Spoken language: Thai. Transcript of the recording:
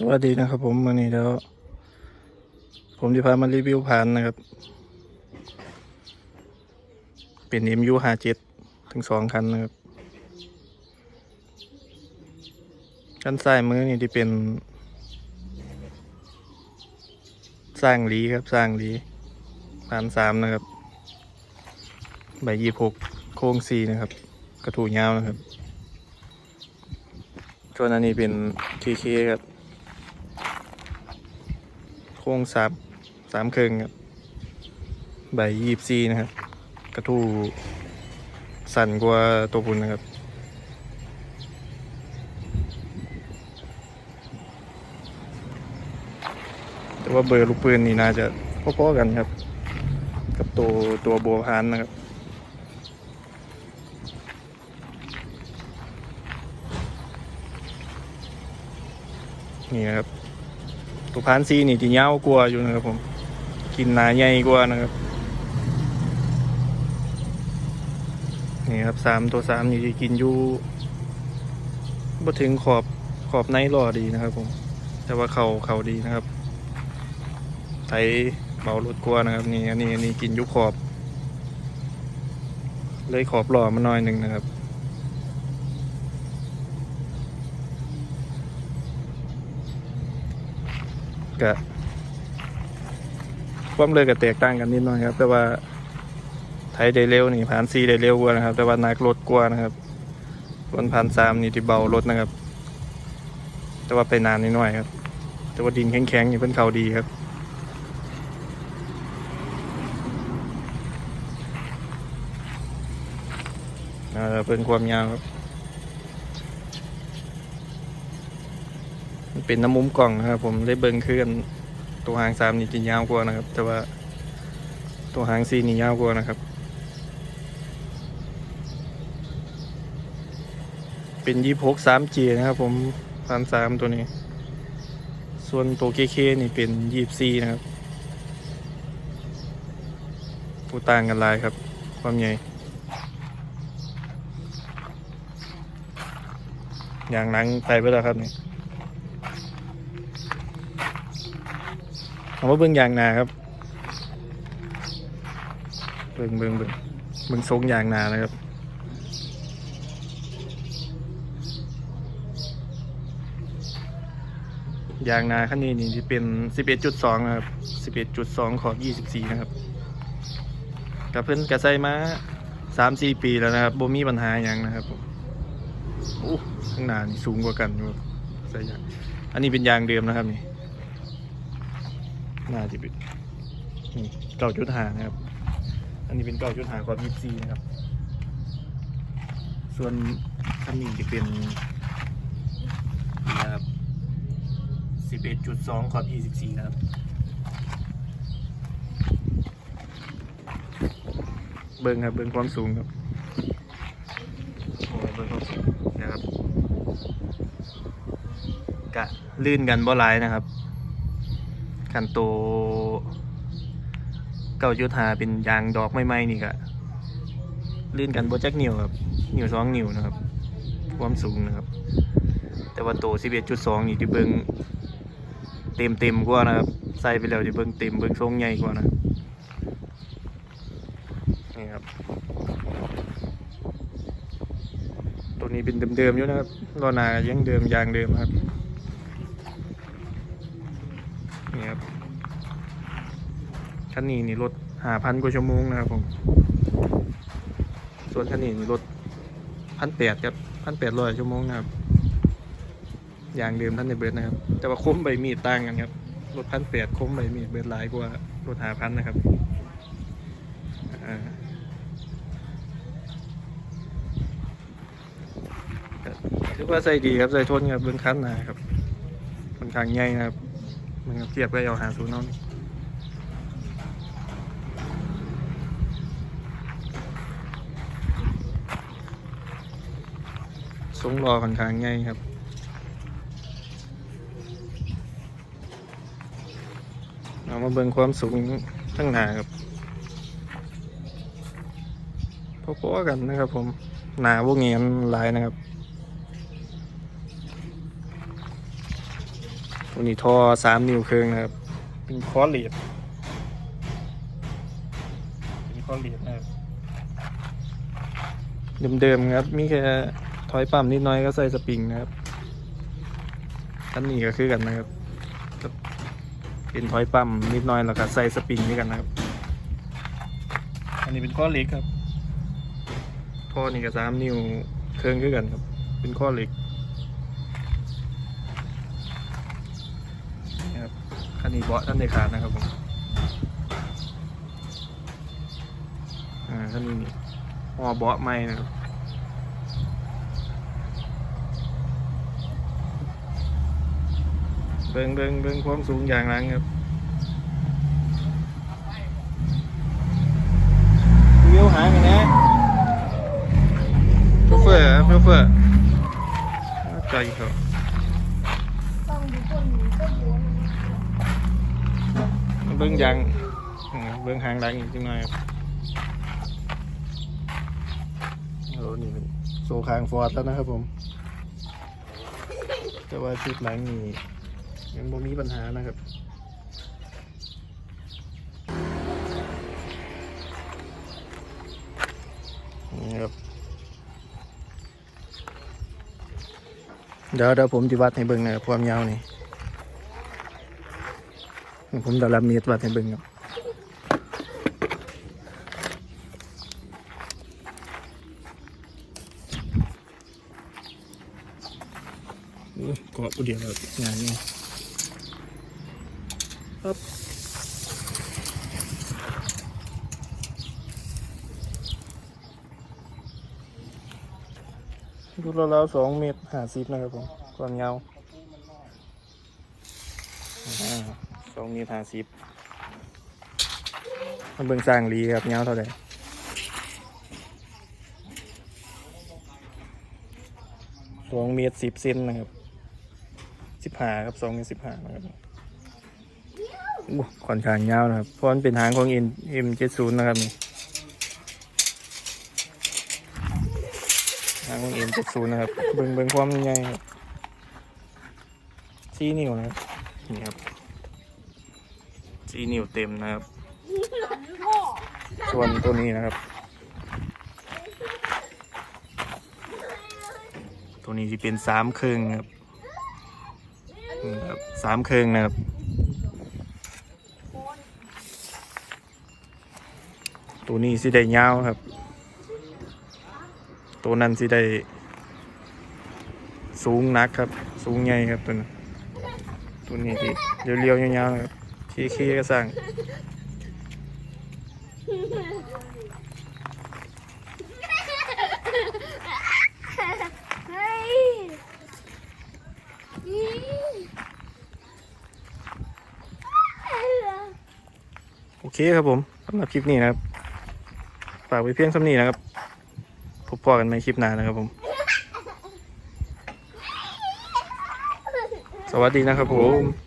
สวัสดีนะครับผมวันนี้แล้วผมจะพามารีวิวผ่านนะครับ เป็น MU ห้าเจ็ดถึงสองคันนะครับคันซ้ายมือนี่ที่เป็น สร้างลีครับสร้างลีผ่านสามนะครับ ใบยี่หกโค้งสี่นะครับ กระถูยาวนะครับส่วนอันนี้เป็นเคเคครับ ค้งสามสามเครึ่งครับ ใบยีบซีนะครับ กระทู้สั่นกว่าตัวพุนนะครับแต่ว่าเบอร์ลูกปืนนี่น่าจะพอๆกันครับ กับตัวตัวบัวพานนะครับนี่นะครับ ตัวพานซีนี่ที่เงากลัวอยู่นะครับผมกินหนาใหญ่กว่านะครับนี่ครับสามตัวสามนี่ที่กินอยู่บ่ถึงขอบขอบในรอดีนะครับผม แต่ว่าเขาเขาดีนะครับไถเบารถกลัวนะครับนี่อันนี้อันนี้กินยุขอบ เลยขอบหล่อมาหน่อยหนึ่งนะครับ กะความเร็วก็แตกต่างกันนิดหน่อยครับ แต่ว่าไทยได้เร็วนี่ผ่านซีได้เร็วกว่านะครับ แต่ว่านักรถกว่านะครับส่วนผ่านสามนี่ที่เบารถนะครับ แต่ว่าไปนานนิดหน่อยครับ แต่ว่าดินแข็งๆนี่เพิ่นเขาดีครับอ่าเป็นความยาวครับ มัน เป็นน้ำมุมกล่องนะครับ ผมได้เบิ่งขึ้นตัวหางสามนี่จะยาวกว่านะครับ แต่ว่าตัวหางสี่นี่ยาวกว่านะครับ เป็นยี่หกสามเจนะครับผมพันสามตัวนี้ ส่วนตัวเคเคนี่เป็นยี่สี่นะครับผู้ต่างกันลายครับ ความใหญ่อย่างนังไปไปแล้วครับนี่ เอาว่าเบิ่งยางนาครับ เบิ่งเบิ่งเบิ่งเบิ่งทรงยางนานะครับยางนาขั้นนี้นี่ที่เป็น 11.2 นะครับ 11.2 ขอบ 24 นะครับกับเพิ่นกระใส่มา 3-4 ปีแล้วนะครับบ่มีปัญหาอย่างนะครับผมอู้ข้างหน้านี่สูงกว่ากันอยู่ครับใส่ยาง อันนี้เป็นยางเดิมนะครับนี่ น่าจะเป็นนี่เก้าจุดหานะครับ อันนี้เป็นเก้าจุดหาความยี่สิบสี่นะครับ ส่วนคันนี้จะเป็นนี่นะครับสิบเอ็ดจุดสองความยี่สิบสี่นะครับเบิ้งครับเบิ้งความสูงครับโอ้เบิ้งความสูงนะครับกะลื่นกันบ่หลายนะครับ คันโตเก้ายุทธาเป็นยางดอกใหม่ๆนี่ก็ลื่นกันโบจักนิ้วครับนิ้วสองนิ้วนะครับ ความสูงนะครับ แต่ว่าโตสิบเอ็ดจุดสองนี่ที่เบิงเต็มเต็มกว่านะครับใส่ไปแล้วที่เบิงเต็มเบิงทรงใหญ่กว่านะนี่ครับ ตัวนี้เป็นเดิมๆอยู่นะครับรอนายังเดิมยางเดิมครับ นี่ครับคันนี้นี่รถหาพันกว่าชั่วโมงนะครับผมส่วนคันนี้นี่รถพันแปดครับพันแปดร้อยชั่วโมงนะครับอย่างเดิมท่านในเบิร์ดนะครับ แต่ว่าคุ้มใบมีดต่างกันครับรถพันแปดคุ้มใบมีดเบิร์ดหลายกว่ารถหาพันนะครับถือว่าใส่ดีครับใส่ทนครับเบื้องคันนาครับค่อนข้างใหญ่นะครับ มันก็เทียบกับเอาหาศูนย์เอานี่ทรงรอค่อนข้างง่ายครับเอามาเบิ่งความสูงทั้งหน้าครับพอๆกันนะครับผมหนาพวกนี้หลายนะครับ ตัวนี้ทอสามนิ้วครึ่งนะครับ เป็นคอร์เลดเป็นคอร์เลดนะครับเดิมๆครับมีแค่ถอยปั๊มนิดหน้อยก็ใส่สปริงนะครับอันนี้ก็คือกันนะครับก็เป็นถอยปั๊มนิดหน้อยแล้วก็ใส่สปริงด้วยกันนะครับ อันนี้เป็นข้อเล็กครับท่อนี่ก็สามนิ้วเครื่องคือกันครับ เป็นข้อเหล็กนี่ ครับคันนี้เบาะท่านในขาดนะครับผมอ่าคันนี้นี่ห่อเบาะใหม่นะครับเบิ่งเบิ่งเบิ่งความสูงอย่างหลังครับวิวหางกันนะโชเฟอร์ครับโชเฟอร์ใจเขา ต้องดูคนหนูก็ดู เบิ่งยางเบิ่งหางหลังอีกจังหน่อยครับโอ้นี่เป็นโซคางฟอร์ดแล้วนะครับผม แต่ว่าชุดหลังนี่ยังบ่มีปัญหานะครับนี่ครับเดี๋ยวเดี๋ยวผมจะวัดให้เบิ่งนะครับความยาวนี่ ผมจะรับเมตรวัดให้เบิ่งครับโอ้ยเกาะกูเดียวแบบงานนี้ครับดูแล้วสองเมตรห้าสิบนะครับผม ความยาวอ่า สองเมตรห้าสิบมาเบิ่งสร้างรีครับยาวเท่าไหร่สองเมตรสิบเซนนะครับสิบห้าครับสองเมตรสิบห้านะครับค่อนข้างยาวนะครับ เพราะมันเป็นหางของ M M เอ็มเจ็ดศูนย์นะครับนี่หางของ M เจ็ดศูนย์นะครับ เบิ่งเบิ่งความใหญ่สี่นิ้วนะครับนี่ครับ สี่นิ้วเต็มนะครับ ส่วนตัวนี้นะครับ ตัวนี้จะเป็นสามเครื่องครับนี่ครับสามเครื่องนะครับ ตัวนี้สิได้ยาวครับ ตัวนั้นสิได้สูงนักครับ สูงใหญ่ครับตัวนั้นตัวนี้ที่เรียวๆยาวๆนะครับ เคๆก็สั่งโอเคครับผมสำหรับคลิปนี้นะครับฝากไว้เพียงสำนี้นะครับพบพอกันในคลิปหน้านะครับผม สวัสดีนะครับผม